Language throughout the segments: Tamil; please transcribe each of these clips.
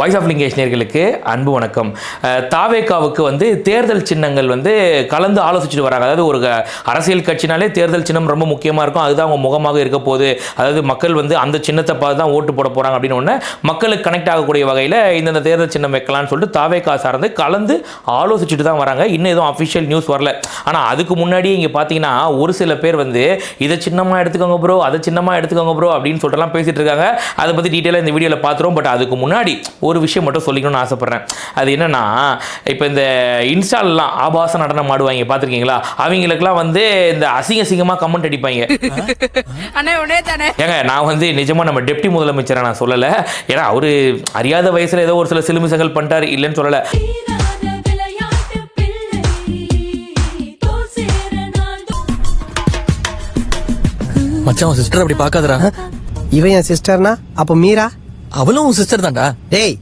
வாய்ஸ் ஆஃப் லிங்கேஷ் நேர்களுக்கு அன்பு வணக்கம். தாவேக்காவுக்கு வந்து தேர்தல் சின்னங்கள் வந்து கலந்து ஆலோசிச்சுட்டு வராங்க. அதாவது ஒரு அரசியல் கட்சினாலே தேர்தல் சின்னம் ரொம்ப முக்கியமாக இருக்கும். அதுதான் அவங்க முகமாக இருக்க போது அதாவது மக்கள் வந்து அந்த சின்னத்தை பார்த்து தான் ஓட்டு போட போகிறாங்க அப்படின்னு ஒன்று மக்களுக்கு கனெக்ட் ஆகக்கூடிய வகையில் இந்தந்த தேர்தல் சின்னம் வைக்கலாம்னு சொல்லிட்டு தாவேக்கா சார்ந்து கலந்து ஆலோசிச்சுட்டு தான் வராங்க. இன்னும் எதுவும் அஃபிஷியல் நியூஸ் வரல. ஆனால் அதுக்கு முன்னாடி இங்கே பார்த்தீங்கன்னா ஒரு சில பேர் வந்து இதை சின்னமாக எடுத்துக்கோங்க ப்ரோ அதை சின்னமாக எடுத்துக்கோங்க ப்ரோ அப்படின்னு சொல்லிட்டுலாம் பேசிகிட்டு இருக்காங்க. அதை பற்றி டீட்டெயிலாக இந்த வீடியோவில் பார்த்துருவோம் பட் அதுக்கு முன்னாடி ஒரு விஷயம் மட்டும் சொல்லிக்கணும்னு ஆசைப்பட்றேன். அது என்னன்னா இப்போ இந்த இன்ஸ்டாலெலாம் ஆபாச நடனம் ஆடுவாங்க பார்த்துருக்கீங்களா? அவங்களுக்குலாம் வந்து இந்த அசிங்க அசிங்கமாக கமெண்ட் அடிப்பாங்க. அண்ணே உடனே தானே. ஏங்க நான் வந்து நிஜமாக நம்ம டெப்டி முதலமைச்சரை நான் சொல்லலை. ஏன்னா அவர் அறியாத வயசில் ஏதோ ஒரு சில சிலுமிசங்கள் பண்ணிட்டாரு இல்லைன்னு சொல்லலை. மச்சான் சிஸ்டர் அப்படி பார்க்காதடா. இவன் என் சிஸ்டர்னா அப்ப மீரா? அவளும் உன் சிஸ்டர் தான்டா. டேய்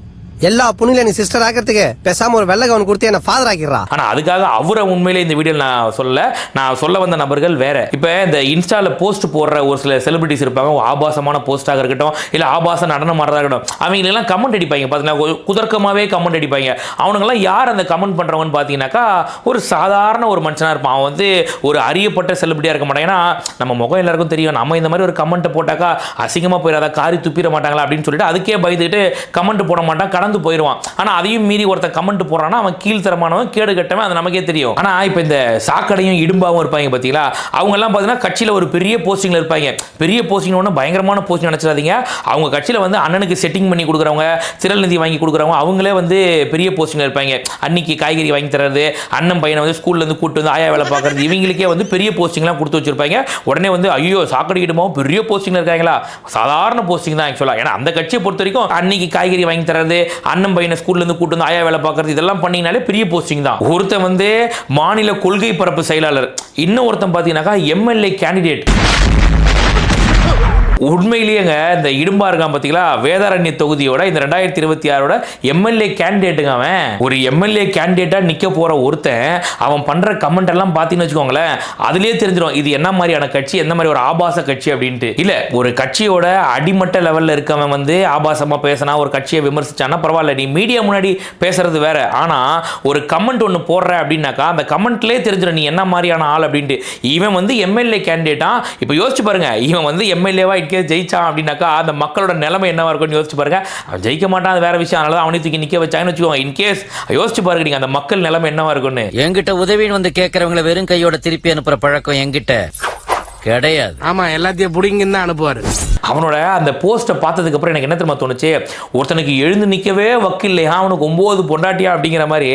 எல்லா பொண்ணுல நீ சிஸ்டர் ஆக்கிறதுக்கு பேசாம ஒரு வெள்ளை கவன் கொடுத்து என்ன ஃபாதர் ஆக்கிறா ஆனால் அதுக்காக அவரை உண்மையிலே இந்த வீடியோ நான் சொல்ல நான் சொல்ல வந்த நபர்கள் வேற. இப்போ இந்த இன்ஸ்டால போஸ்ட் போடுற ஒரு சில செலிபிரிட்டிஸ் இருப்பாங்க. ஆபாசமான போஸ்ட்டாக இருக்கட்டும் இல்லை ஆபாச நடனம் ஆடுறதா இருக்கட்டும் அவங்களெல்லாம் கமெண்ட் அடிப்பாங்க. பார்த்தீங்கன்னா குதர்க்கமாவே கமெண்ட் அடிப்பாங்க. அவனுங்கெல்லாம் யார் அந்த கமெண்ட் பண்ணுறவங்கன்னு பார்த்தீங்கன்னாக்கா ஒரு சாதாரண ஒரு மனுஷனாக இருப்பான். அவன் வந்து ஒரு அறியப்பட்ட செலிபிரிட்டியாக இருக்க மாட்டான். ஏன்னா நம்ம முகம் எல்லாருக்கும் தெரியும். நம்ம இந்த மாதிரி ஒரு கமெண்ட்டை போட்டாக்கா அசிங்கமாக போயிடாதா காரி துப்பிட மாட்டாங்களா அப்படின்னு சொல்லிட்டு அதுக்கே பயந்துட்டு கமெண்ட் போட மாட்டான். கடந்து போயிடுவான் ஆனால் அதையும் மீறி ஒருத்தன் கமெண்ட் போடுறான்னா அவன் கீழ்த்தரமானவன் கேடு கட்டவன் அது நமக்கே தெரியும். ஆனால் இப்போ இந்த சாக்கடையும் இடும்பாவும் இருப்பாங்க பார்த்தீங்களா அவங்கெல்லாம் பார்த்தீங்கன்னா கட்சியில் ஒரு பெரிய போஸ்டிங்கில் இருப்பாங்க. பெரிய போஸ்டிங் ஒன்று பயங்கரமான போஸ்டிங் நினச்சிடாதீங்க. அவங்க கட்சியில் வந்து அண்ணனுக்கு செட்டிங் பண்ணி கொடுக்குறவங்க சிறல் நிதி வாங்கி கொடுக்குறவங்க அவங்களே வந்து பெரிய போஸ்டிங்கில் இருப்பாங்க. அன்னைக்கு காய்கறி வாங்கி தர்றது அண்ணன் பையனை வந்து ஸ்கூல்லேருந்து கூட்டு வந்து ஆயா வேலை பார்க்கறது இவங்களுக்கே வந்து பெரிய போஸ்டிங்லாம் கொடுத்து வச்சிருப்பாங்க. உடனே வந்து ஐயோ சாக்கடை இடுமாவும் பெரிய போஸ்டிங்கில் இருக்காங்களா? சாதாரண போஸ்டிங் தான் ஆக்சுவலாக ஏன்னா அந்த கட்சியை பொறுத்த வரைக்கும் அன்னைக்கு காய்கறி வாங்கி தர்றது அண்ணன் பையனை ஸ்கூல்ல இருந்து கூட்டு வந்து ஆயா வேலை பார்க்கறது இதெல்லாம் பண்ணிங்கனாலே பெரிய போஸ்டிங் தான். ஒருத்தன் வந்து மாநில கொள்கை பரப்பு செயலாளர். இன்னும் ஒருத்தன் பார்த்தீங்கன்னாக்கா எம்எல்ஏ கேண்டிடேட் உண்மையிலேயேங்க இந்த இடும்பா இருக்கான் பார்த்தீங்களா வேதாரண்ய தொகுதியோட இந்த ரெண்டாயிரத்தி இருபத்தி ஆறோட எம்எல்ஏ கேண்டிடேட்டுங்க அவன். ஒரு எம்எல்ஏ கேண்டிடேட்டாக நிற்க போகிற ஒருத்தன் அவன் பண்ணுற கமெண்ட் எல்லாம் பார்த்தீங்கன்னு வச்சுக்கோங்களேன் அதுலேயே தெரிஞ்சிடும் இது என்ன மாதிரியான கட்சி எந்த மாதிரி ஒரு ஆபாச கட்சி அப்படின்ட்டு. இல்லை ஒரு கட்சியோட அடிமட்ட லெவலில் இருக்கவன் வந்து ஆபாசமாக பேசினா ஒரு கட்சியை விமர்சிச்சானா பரவாயில்ல நீ மீடியா முன்னாடி பேசுறது வேற. ஆனால் ஒரு கமெண்ட் ஒன்று போடுற அப்படின்னாக்கா அந்த கமெண்ட்லேயே தெரிஞ்சிடும் நீ என்ன மாதிரியான ஆள் அப்படின்ட்டு. இவன் வந்து எம்எல்ஏ கேண்டிடேட்டாக இப்போ யோசிச்சு பாருங்க இவன் வந்து எம்எல்ஏவா இன்கேஸ் ஜெயிச்சான் அப்படின்னாக்கா அந்த மக்களோட நிலைமை என்னவா இருக்கும்னு யோசிச்சு பாருங்க. அவன் ஜெயிக்க மாட்டான் அது வேற விஷயம். அதனால தான் அவனை தூக்கி நிக்க வச்சாங்கன்னு வச்சுக்கோங்க. இன்கேஸ் யோசிச்சு பாருங்க நீங்க அந்த மக்கள் நிலைமை என்னவா இருக்கும்னு. என்கிட்ட உதவின்னு வந்து கேக்குறவங்கள வெறும் கையோட திருப்பி அனுப்புற பழக்கம் என்கிட்ட கிடையாது. ஆமா எல்லாத்தையும் புடிங்கன்னு தான் அனுப்புவாரு. அவனோட அந்த போஸ்ட்டை பார்த்ததுக்கப்புறம் எனக்கு என்ன தெரியுமா தோணுச்சு? ஒருத்தனுக்கு எழுந்து நிற்கவே வக்கில்லையா அவனுக்கு ஒம்பது பொண்டாட்டியா அப்படிங்கிற மாதிரி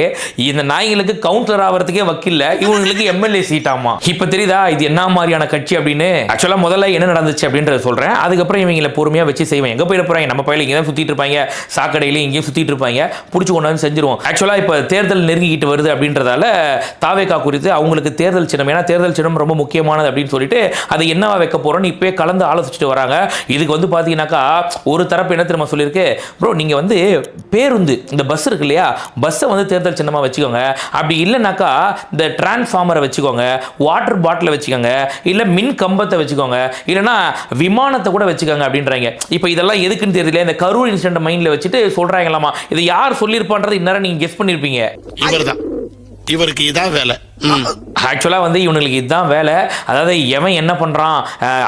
இந்த நாய்களுக்கு கவுன்சிலர் ஆகிறதுக்கே வக்கில்ல. இவங்களுக்கு எம்எல்ஏ சீட்டாமா? இப்போ தெரியுதா? இது என்ன மாதிரியான கட்சி அப்படின்னு? ஆக்சுவலாக முதல்ல என்ன நடந்துச்சு அப்படின்றத சொல்கிறேன் அதுக்கப்புறம் இவங்களை பொறுமையாக வச்சு செய்வேன். எங்கே போயிட போகிறாங்க நம்ம பயில இங்கே தான் சுற்றிட்டு இருப்பாங்க. சாக்கடையிலையும் இங்கேயும் சுற்றிட்டு இருப்பாங்க. பிடிச்சி கொண்டாந்து செஞ்சிருவோம். ஆக்சுவலாக இப்போ தேர்தல் நெருங்கிக்கிட்டு வருது அப்படின்றதால தாவேக்கா குறித்து அவங்களுக்கு தேர்தல் சின்னம். ஏன்னா தேர்தல் சின்னம் ரொம்ப முக்கியமானது அப்படின்னு சொல்லிட்டு அதை என்னவா வைக்க போகிறோன்னு இப்போயே கலந்து ஆலோசிச்சுட்டு வராங்க. இதுக்கு வந்து பார்த்தீங்கன்னாக்கா ஒரு தரப்பு என்ன தெரியுமா சொல்லியிருக்கு? ப்ரோ நீங்கள் வந்து பேருந்து இந்த பஸ் இருக்கு இல்லையா? பஸ்ஸை வந்து தேர்தல் சின்னமாக வச்சுக்கோங்க. அப்படி இல்லைனாக்கா இந்த டிரான்ஸ்ஃபார்மரை வச்சுக்கோங்க வாட்டர் பாட்டிலை வச்சுக்கோங்க இல்லை மின் கம்பத்தை வச்சுக்கோங்க இல்லைன்னா விமானத்தை கூட வச்சுக்கோங்க அப்படின்றாங்க. இப்போ இதெல்லாம் எதுக்குன்னு தெரியல இந்த கரூர் இன்சிடென்ட் மைண்டில் வச்சுட்டு சொல்கிறாங்களாமா இதை யார் சொல்லியிருப்பான்றது இந்நேரம் நீங்கள் கெஸ் பண்ணியிருப்பீங்க. இவர்தான். இவருக்கு இதான் வேலை. ஆக்சுவலாக வந்து இவனுக்கு இதுதான் வேலை. அதாவது எவன் என்ன பண்ணுறான்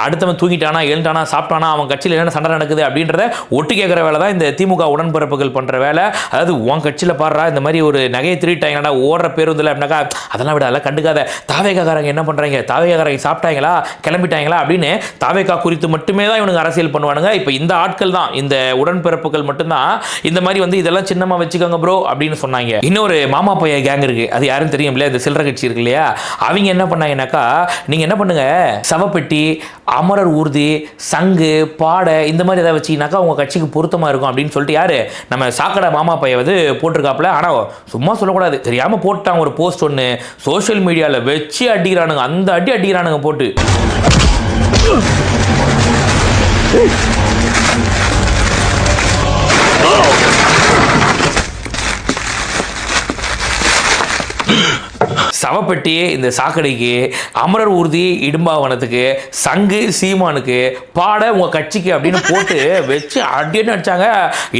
அடுத்தவன் தூங்கிட்டானா எழுந்தானா சாப்பிட்டானா அவன் கட்சியில் என்ன சண்டை நடக்குது அப்படின்றத ஒட்டு கேட்குற வேலை தான் இந்த திமுக உடன்பிறப்புகள் பண்ணுற வேலை. அதாவது உன் கட்சியில் பாடுறா இந்த மாதிரி ஒரு நகையை திருட்டாங்கடா ஓடுற பேருந்தில் அப்படின்னாக்கா அதெல்லாம் விட அதெல்லாம் கண்டுக்காத. தாவேகாக்காரங்க என்ன பண்ணுறாங்க தாவேகாரங்க சாப்பிட்டாங்களா? கிளம்பிட்டாங்களா? அப்படின்னு தாவேகா குறித்து மட்டுமே தான் இவனுக்கு அரசியல் பண்ணுவானுங்க. இப்போ இந்த ஆட்கள் தான் இந்த உடன்பிறப்புகள் மட்டும்தான். இந்த மாதிரி வந்து இதெல்லாம் சின்னமாக வச்சுக்கோங்க ப்ரோ அப்படின்னு சொன்னாங்க. இன்னொரு மாமா பைய கேங் இருக்கு. அது யாரும் தெரியும் இல்லையா இந்த சில்லற கட்சி இருக்கு இல்லையா? அவங்க என்ன பண்ணாங்கன்னாக்கா நீங்கள் என்ன பண்ணுங்க? சவப்பெட்டி அமரர் ஊர்தி சங்கு பாடை இந்த மாதிரி ஏதாவது வச்சீங்கன்னாக்கா உங்கள் கட்சிக்கு பொருத்தமாக இருக்கும். அப்படின்னு சொல்லிட்டு யார்? நம்ம சாக்கடை மாமா பைய வந்து போட்டிருக்காப்புல. ஆனால் சும்மா சொல்லக்கூடாது. தெரியாமல் போட்டான் ஒரு போஸ்ட் ஒன்று சோஷியல் மீடியாவில் வச்சு அடிக்கிறானுங்க. அந்த அடி அடிக்கிறானுங்க போட்டு. சவப்பெட்டி இந்த சாக்கடைக்கு அமரர் ஊர்தி இடும்பாவனத்துக்கு சங்கு சீமானுக்கு பாட உங்கள் கட்சிக்கு அப்படின்னு போட்டு வச்சு அடின்னு அடித்தாங்க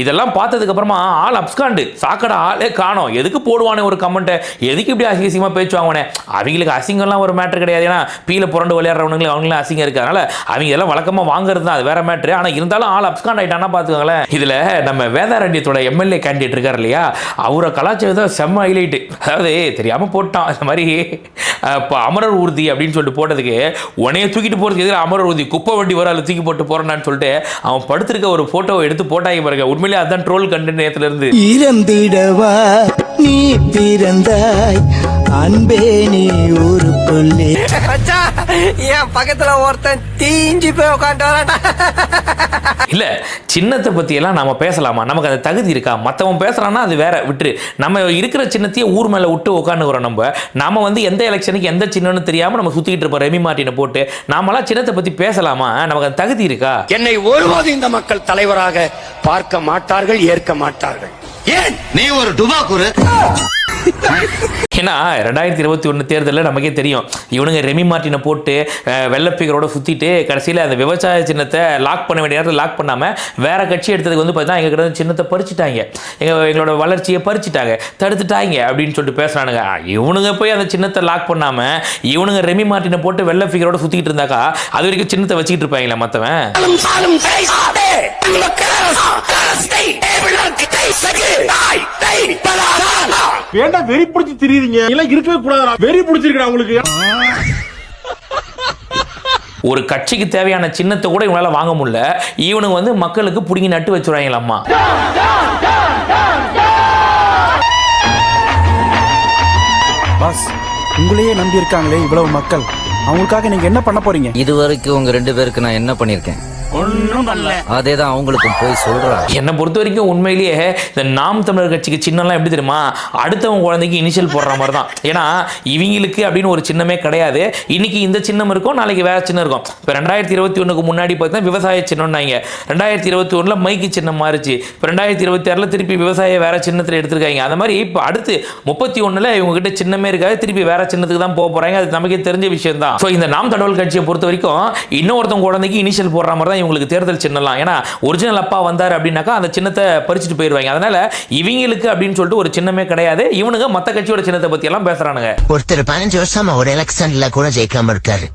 இதெல்லாம் பார்த்ததுக்கு அப்புறமா ஆள் அப்ஸ்காண்டு. சாக்கடை ஆளே காணோம். எதுக்கு போடுவானே ஒரு கமெண்ட்டை? எதுக்கு இப்படி அசிங்கமாக பேச்சு வாங்குவானே? அவங்களுக்கு அசிங்கம்லாம் ஒரு மேட்ரு கிடையாது. ஏன்னா பீல புரண்டு விளையாடுறவங்களுக்கு அவங்களும் அசிங்கம் இருக்கு. அவங்க எல்லாம் வழக்கமாக வாங்குறது தான். அது வேற மேட்ரு ஆனால் இருந்தாலும் ஆள் அப்ஸ்காண்ட் ஆகிட்டான்னா பார்த்துக்கோங்களேன். இதில் நம்ம வேதாரண்யத்தோட எம்எல்ஏ கேண்டிடேட் இருக்கார் இல்லையா? அவரை கலாச்சாரத்தை செம்ம ஹைலைட்டு அதாவது தெரியாமல் போட்டான். இந்த மாதிரி மாதிரி இப்போ அமரர் ஊர்தி அப்படின்னு சொல்லிட்டு போட்டதுக்கு உனைய தூக்கிட்டு போறதுக்கு எதிராக அமரர் ஊர்தி குப்பை வண்டி வர அதில் தூக்கி போட்டு போறான்னு சொல்லிட்டு அவன் படுத்திருக்க ஒரு ஃபோட்டோவை எடுத்து போட்டாங்க பாருங்க. உண்மையிலே அதான் ட்ரோல் கண்டு நேரத்துல இருந்து. இறந்திடவா நீ பிறந்தாய் அன்பே நீ ஒரு புள்ளி என் பக்கத்துல ஒருத்தன் தீஞ்சு போய் உட்காந்து இல்ல சின்னத்தை பத்தி எல்லாம் நாம பேசலாமா? நமக்கு அந்த தகுதி இருக்கா? மத்தவன் பேசுறான்னா அது வேற விட்டுரு. நம்ம இருக்கிற சின்னத்தையே ஊர் மேல விட்டு உட்காந்துக்கிறோம் நம்ம. நாம வந்து எந்த எலெக்ஷனுக்கு எந்த சின்னம்னு தெரியாம நம்ம சுத்திட்டு இருப்போம் ரெமி மார்ட்டினை போட்டு. நாமெல்லாம் சின்னத்தை பத்தி பேசலாமா? நமக்கு அந்த தகுதி இருக்கா? என்னை ஒருபோது இந்த மக்கள் தலைவராக பார்க்க மாட்டார்கள் ஏற்க மாட்டார்கள். ஏன்? நீ ஒரு டுபாக்குரு ஏன்னா ரெண்டாயிரத்தி இருபத்தி ஒன்று தேர்தலில் நமக்கே தெரியும். இவனுங்க ரெமி மார்ட்டினை போட்டு அஹ், வெள்ளப்பிகரோட சுற்றிட்டு கடைசியில் அந்த விவசாய சின்னத்தை லாக் பண்ண வேண்டிய நேரத்தில் லாக் பண்ணாமல் வேற கட்சி எடுத்ததுக்கு வந்து பார்த்தா எங்கள் கிட்ட சின்னத்தை பறிச்சுட்டாங்க. எங்கள் எங்களோட வளர்ச்சியை பறிச்சுட்டாங்க. தடுத்துட்டாங்க அப்படின்னு சொல்லிட்டு பேசுகிறானுங்க இவனுங்க போய் அந்த சின்னத்தை லாக் பண்ணாமல் இவனுங்க ரெமி மார்ட்டினை போட்டு வெள்ளை ஃபிகரோட சுற்றிக்கிட்டு இருந்தாக்கா அது வரைக்கும் சின்னத்தை வச்சுக்கிட்டு இருப்பாங்களே மற்றவன் ஏன்டா வெறி பிடிச்சி திரியுறீங்க. எல்லாம் இருக்கவே கூடாதுடா. வெறி பிடிச்சிருக்கா உங்களுக்கு. ஒரு கட்சிக்கு தேவையான சின்னத்தை கூட இவங்களால வாங்க முடியல. இவனுங்க வந்து மக்களுக்கு பிடிங்கி நட்டு வச்சுருவாங்களாம்மா பாஸ் உங்களையே நம்பி இருக்காங்களே இவ்வளவு மக்கள். அவங்களுக்காக நீங்க என்ன பண்ண போறீங்க? இது வரைக்கும் உங்க ரெண்டு பேருக்கு நான் என்ன பண்ணிருக்கேன் ஒன்னும் பண்ணல அதேதான் அவங்களுக்கும் போய் சொல்றான் என்னை பொறுத்த வரைக்கும் உண்மையிலேயே இந்த நாம் தமிழர் கட்சிக்கு சின்னம்லாம் எப்படி தெரியுமா? அடுத்தவங்க குழந்தைக்கு இனிஷியல் போடுற மாதிரி தான் ஏன்னா இவங்களுக்கு அப்படின்னு ஒரு சின்னமே கிடையாது. இன்னைக்கு இந்த சின்னம் இருக்கும் நாளைக்கு வேற சின்னம் இருக்கும். இப்போ ரெண்டாயிரத்தி இருபத்தி ஒன்றுக்கு முன்னாடி பார்த்தீங்கன்னா விவசாய சின்னம்னாங்க. ரெண்டாயிரத்தி இருபத்தி ஒன்றில் மைக்கு சின்னம் மாறிச்சு. இப்போ ரெண்டாயிரத்தி இருபத்தி ஆறில் திருப்பி விவசாய வேற சின்னத்தில் எடுத்திருக்காங்க. அந்த மாதிரி இப்போ அடுத்து முப்பத்தி ஒன்றில் இவங்ககிட்ட சின்னமே இருக்காது. திருப்பி வேற சின்னத்துக்கு தான் போக போகிறாங்க அது நமக்கே தெரிஞ்ச விஷயம் தான் ஸோ இந்த நாம் தடவல் கட்சியை பொறுத்த வரைக்கும் இன்னொருத்தவங்க குழந்தைக்கு இனிஷியல் போடுற மாதிரி தான் இவங்களுக்கு தேர்தல் சின்னலாம் ஏன்னா ஒரிஜினல் அப்பா வந்தார் அப்படின்னாக்கா அந்த சின்னத்தை பறிச்சுட்டு போயிடுவாங்க அதனால இவங்களுக்கு அப்படின்னு சொல்லிட்டு ஒரு சின்னமே கிடையாது. இவனுங்க மற்ற கட்சியோட சின்னத்தை பத்தி எல்லாம் பேசுறானுங்க. ஒருத்தர் பதினஞ்சு வருஷமா ஒரு எலெக்ஷன்ல கூட ஜெயிக்காம இருக்காரு.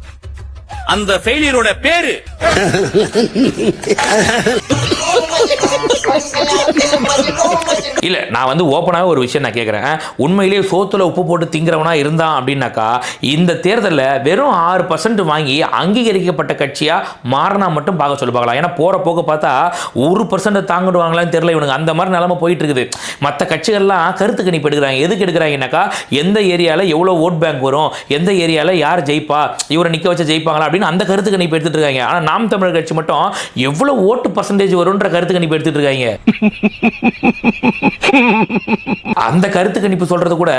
அந்த ஃபெயிலியரோட பேரு. இல்லை நான் வந்து ஓப்பனாக ஒரு விஷயம் நான் கேட்குறேன் உண்மையிலேயே சோத்துல உப்பு போட்டு திங்கிறவனா இருந்தான் அப்படின்னாக்கா இந்த தேர்தலில் வெறும் ஆறு பர்சன்ட் வாங்கி அங்கீகரிக்கப்பட்ட கட்சியாக மாறினா மட்டும் பார்க்க சொல்லி பார்க்கலாம். ஏன்னா போகிற போக பார்த்தா ஒரு பர்சன்ட் தாங்கிடுவாங்களான்னு தெரியல இவனுங்க. அந்த மாதிரி நிலைமை போயிட்டு இருக்குது மற்ற கட்சிகள்லாம் கருத்து கணிப்பு எடுக்கிறாங்க. எதுக்கு எடுக்கிறாங்கன்னாக்கா எந்த ஏரியாவில் எவ்வளோ ஓட் பேங்க் வரும் எந்த ஏரியாவில் யார் ஜெயிப்பா இவரை நிற்க வச்சு ஜெயிப்பாங்களா அப்படின்னு அந்த கருத்து கணிப்பு எடுத்துட்டு இருக்காங்க. ஆனால் நாம் தமிழர் கட்சி மட்டும் எவ்வளோ ஓட்டு பர்சன்டேஜ் வரும்ன்ற கருத்து கணிப்பு எடுத்துட்டு இருக்காங்க. அந்த கருத்து கணிப்பு சொல்றது கூட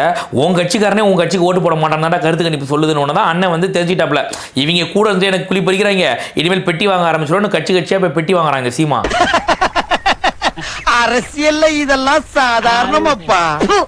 உன் கட்சிக்காரனே உன் கட்சிக்கு ஓட்டு போட மாட்டான்டா கருத்து கணிப்பு சொல்லுதுன்னு ஒன்று தான் அண்ணன் வந்து தெரிஞ்சிட்டாப்ல இவங்க கூட இருந்து எனக்கு குழி பறிக்கிறாங்க. இனிமேல் பெட்டி வாங்க ஆரம்பிச்சிடும் கட்சி கட்சியா போய் பெட்டி வாங்குறாங்க சீமா. அரசியல்ல இதெல்லாம் சாதாரணமாப்பா.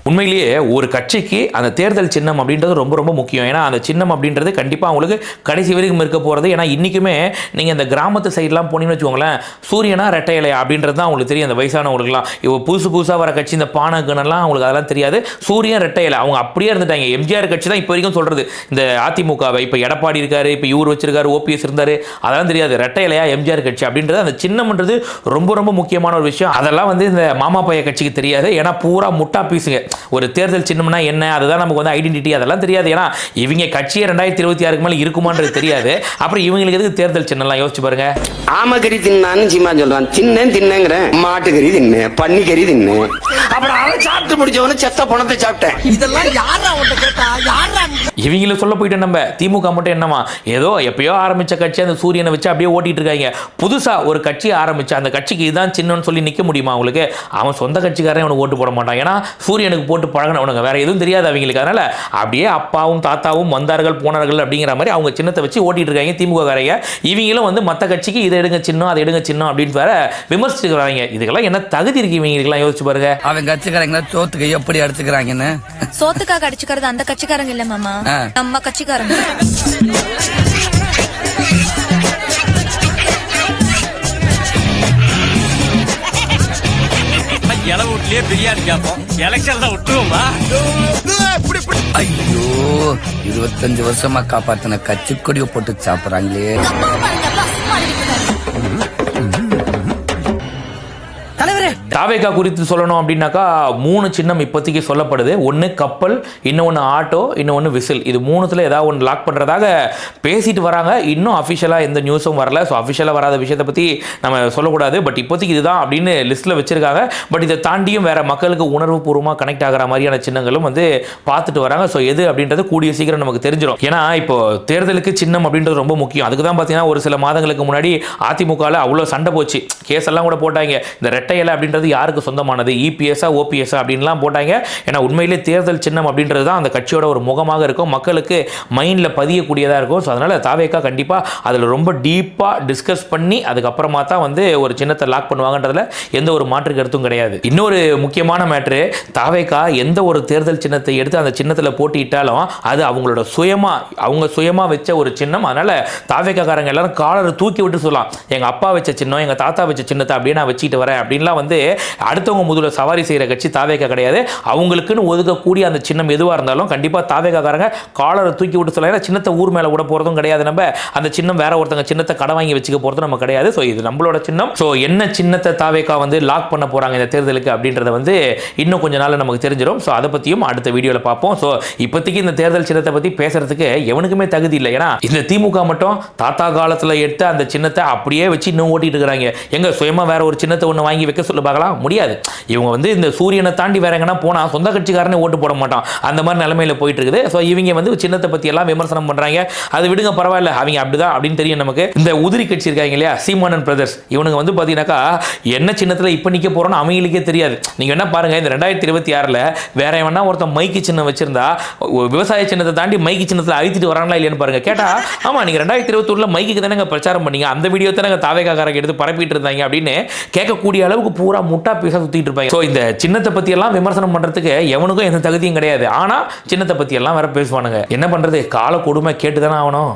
உண்மையிலேயே ஒரு கட்சிக்கு அந்த தேர்தல் சின்னம் அப்படின்றது ரொம்ப ரொம்ப முக்கியம். ஏன்னா அந்த சின்னம் அப்படின்றது கண்டிப்பாக அவங்களுக்கு கடைசி வரைக்கும் இருக்க போகிறது ஏன்னா இன்றைக்குமே நீங்கள் இந்த கிராமத்து சைட்லாம் போனீங்கன்னு வச்சுக்கோங்களேன் சூரியனா ரெட்டை இலையா அப்படின்றது தான் அவங்களுக்கு தெரியும். அந்த வயசானவங்களுக்குலாம் இப்போ புதுசு புதுசாக வர கட்சி இந்த பானகனெல்லாம் அவங்களுக்கு அதெல்லாம் தெரியாது. சூரியன் ரெட்டை இலை அவங்க அப்படியே இருந்துட்டாங்க. எம்ஜிஆர் கட்சி தான் இப்போ வரைக்கும் சொல்கிறது இந்த அதிமுகவை இப்போ எடப்பாடி இருக்காரு இப்போ இவர் வச்சிருக்காரு ஓபிஎஸ் இருந்தார். அதெல்லாம் தெரியாது. ரெட்டை இலையா எம்ஜிஆர் கட்சி அப்படின்றது அந்த சின்னம்ன்றது ரொம்ப ரொம்ப முக்கியமான ஒரு விஷயம். அதெல்லாம் வந்து இந்த மாமா பைய கட்சிக்கு தெரியாது. ஏன்னா பூரா முட்டா பீஸுங்க. ஒரு தேர்தல் சின்னம்னா என்ன? அதுதான் நமக்கு வந்து ஐடென்டிட்டி அதெல்லாம் தெரியாது. ஏன்னா இவங்க கட்சியே ரெண்டாயிரத்தி இருபத்தி ஆறுக்கு மேலே இருக்குமான்றது தெரியாது. அப்புறம் இவங்களுக்கு எதுக்கு தேர்தல் சின்னம்லாம்? யோசிச்சு பாருங்க. ஆமக்கறி தின்னான்னு சீமா சொல்றான். தின்னேன் தின்னேங்கிறேன். மாட்டுக்கறி தின்னேன் பன்னிக்கறி தின்னேன் அப்புறம் அவன் சாப்பிட்டு முடிச்சவனு செத்த பணத்தை சாப்பிட்டேன். இதெல்லாம் யாரா உன்ட்ட கேட்டா? யாரா இவங்கள சொல்ல போயிட்டு நம்ம. திமுக மட்டும் என்னமா ஏதோ எப்பயோ ஆரம்பிச்ச கட்சி அந்த சூரியனை வச்சு அப்படியே ஓட்டிட்டு இருக்காங்க. புதுசா ஒரு கட்சி ஆரம்பிச்சு அந்த கட்சிக்கு இதுதான் சின்னம்னு சொல்லி நிக்க முடியுமா அவங்களுக்கு அவன் சொந்த கட்சிக்காரன் அவனுக்கு ஓட்டு போட மாட்டான். ஏன்னா சூரியனுக்கு போட்டு பழகினவனுங்க வேற எதுவும் தெரியாது அவங்களுக்கு. அதனால அப்படியே அப்பாவும் தாத்தாவும் வந்தார்கள் போனார்கள் அப்படிங்கிற மாதிரி அவங்க சின்னத்தை வச்சு ஓட்டிட்டு இருக்காங்க திமுக காரங்க. இவங்களும் வந்து மற்ற கட்சிக்கு இதை எடுங்க சின்னம் அதை எடுங்க சின்னம் அப்படின்னு வேற விமர்சிச்சுக்கிறாங்க. இதுக்கெல்லாம் என்ன தகுதி இருக்கு இவங்களுக்கெல்லாம்? யோசிச்சு பாருங்க. அவன் கட்சிக்காரங்க சோத்துக்கு எப்படி எடுத்துக்கிறாங்கன்னு சோத்துக்காக அடிச்சுக்கிறது அந்த கட்சிக்காரங்க இல்ல மாமா. நம்ம கட்சிக்காரங்க. இலை வீட்லயே பிரியாணி கேட்போம். எலெக்ஷன்ல விட்டுருவோமா? ஐயோ இருபத்தஞ்சு வருஷமா காப்பாத்தின கட்சிக்கொடியை போட்டு சாப்பிடுறாங்களே. தாவேகா குறித்து சொல்லணும் அப்படின்னாக்கா மூணு சின்னம் இப்போதைக்கு சொல்லப்படுது. ஒன்று கப்பல் இன்னொன்று ஆட்டோ இன்னொன்று விசில். இது மூணுத்தில் ஏதாவது ஒன்று லாக் பண்ணுறதாக பேசிட்டு வராங்க. இன்னும் அஃபிஷியலாக எந்த நியூஸும் வரல. ஸோ அஃபிஷியலாக வராத விஷயத்தை பற்றி நம்ம சொல்லக்கூடாது. பட் இப்போதைக்கு இதுதான் அப்படின்னு லிஸ்ட்டில் வச்சுருக்காங்க. பட் இதை தாண்டியும் வேறு மக்களுக்கு உணர்வு பூர்வமாக கனெக்ட் ஆகிற மாதிரியான சின்னங்களும் வந்து பார்த்துட்டு வராங்க. ஸோ எது அப்படின்றது கூடிய சீக்கிரம் நமக்கு தெரிஞ்சிடும் ஏன்னா இப்போ தேர்தலுக்கு சின்னம் அப்படின்றது ரொம்ப முக்கியம். அதுக்கு தான் பார்த்தீங்கன்னா ஒரு சில மாதங்களுக்கு முன்னாடி அதிமுகவில் அவ்வளோ சண்டை போச்சு. கேஸ் எல்லாம் கூட போட்டாங்க. இந்த ரெட்டை இலை அப்படின்றது யாருக்கு சொந்தமானது? E இபிஎஸ்ஆ ஓபிஎஸ்ஆ அப்படின்லாம் போட்டாங்க. ஏன்னா உண்மையிலே தேர்தல் சின்னம் அப்படின்றது தான் அந்த கட்சியோட ஒரு முகமாக இருக்கும். மக்களுக்கு மைண்டில் பதியக்கூடியதாக இருக்கும். ஸோ அதனால் தாவேக்கா கண்டிப்பாக அதில் ரொம்ப டீப்பாக டிஸ்கஸ் பண்ணி அதுக்கப்புறமா தான் வந்து ஒரு சின்னத்தை லாக் பண்ணுவாங்கன்றதுல எந்த ஒரு மாற்று கருத்தும் கிடையாது. இன்னொரு முக்கியமான மேட்ரு தாவேக்கா எந்த ஒரு தேர்தல் சின்னத்தை எடுத்து அந்த சின்னத்தில் போட்டியிட்டாலும் அது அவங்களோட சுயமாக அவங்க சுயமாக வச்ச ஒரு சின்னம். அதனால் தாவேக்காக்காரங்க எல்லாரும் காலரை தூக்கி விட்டு சொல்லலாம். எங்கள் அப்பா வச்ச சின்னம் எங்கள் தாத்தா வச்ச சின்னத்தை அப்படியே நான் வச்சுட்டு வரேன். அப்படின்லாம் வந்து அடுத்தவங்க முதல்ல சவாரி செய்கிற கட்சி தாவேக்கா கிடையாது. அவங்களுக்குன்னு ஒதுக்கக்கூடிய அந்த சின்னம் எதுவாக இருந்தாலும் கண்டிப்பாக தாவேக்காக்காரங்க காலரை தூக்கி விட்டு சொல்லலாம் ஏன்னா சின்னத்தை ஊர் மேலே விட போகிறதும் கிடையாது நம்ம. அந்த சின்னம் வேற ஒருத்தங்க சின்னத்தை கடை வாங்கி வச்சுக்க போகிறதும் நம்ம கிடையாது. ஸோ இது நம்மளோட சின்னம். ஸோ என்ன சின்னத்தை தாவேக்கா வந்து லாக் பண்ண போகிறாங்க இந்த தேர்தலுக்கு அப்படின்றத வந்து இன்னும் கொஞ்ச நாள் நமக்கு தெரிஞ்சிடும். ஸோ அதை பற்றியும் அடுத்த வீடியோவில் பார்ப்போம். ஸோ இப்போதைக்கு இந்த தேர்தல் சின்னத்தை பற்றி பேசுறதுக்கு எவனுக்குமே தகுதி இல்லை. ஏன்னா இந்த திமுக மட்டும் தாத்தா காலத்தில் எடுத்த அந்த சின்னத்தை அப்படியே வச்சு இன்னும் ஓட்டிட்டு இருக்கிறாங்க. எங்க சுயமாக வேற ஒரு சின்னத்தை ஒன்று வாங்கி வைக்க சொல்லு பார்க்கலாம் முடியாது. இவங்க வந்து இந்த சூரியனை தாண்டி வேற எங்கன்னா போனால் சொந்த கட்சிக்காரனே ஓட்டு போட மாட்டான். அந்த மாதிரி நிலமையில் போயிட்டு இருக்குது ஸோ இவங்க வந்து சின்னத்தை பற்றி எல்லாம் விமர்சனம் பண்ணுறாங்க அது விடுங்க பரவாயில்ல. அவங்க அப்படிதான் அப்படின்னு தெரியும் நமக்கு. இந்த உதிரி கட்சி இருக்காங்க இல்லையா? சீமானன் பிரதர்ஸ் இவனுங்க வந்து பார்த்தீங்கன்னாக்கா என்ன சின்னத்தில் இப்போ நிற்க போகிறோன்னு அவங்களுக்கே தெரியாது. நீங்கள் என்ன பாருங்க இந்த ரெண்டாயிரத்தி இருபத்தி ஆறில் வேற எவனா ஒருத்தன் மைக்கு சின்னம் வச்சிருந்தா விவசாய சின்னத்தை தாண்டி மைக்கு சின்னத்தில் அழுத்திட்டு வராங்களா இல்லையான்னு பாருங்க. கேட்டால் ஆமாம் நீங்கள் ரெண்டாயிரத்தி இருபத்தொன்னுல மைக்கு தானே பிரச்சாரம் பண்ணீங்க. அந்த வீடியோ தானே தாவேகாக்காரங்க எடுத்து பரப்பிட்டு இருந்தாங்க அப்படின்னு கேட்கக்கூடிய அளவுக்கு பூரா முட்டா பீஸாக சுத்திட்டு இருப்பாங்க. ஸோ இந்த சின்னத்தை பத்தி எல்லாம் விமர்சனம் பண்றதுக்கு எவனுக்கும் எந்த தகுதியும் கிடையாது. ஆனா சின்னத்தை பத்தி எல்லாம் வேற பேசுவானுங்க. என்ன பண்றது? கால கொடுமை கேட்டு தானே ஆகணும்.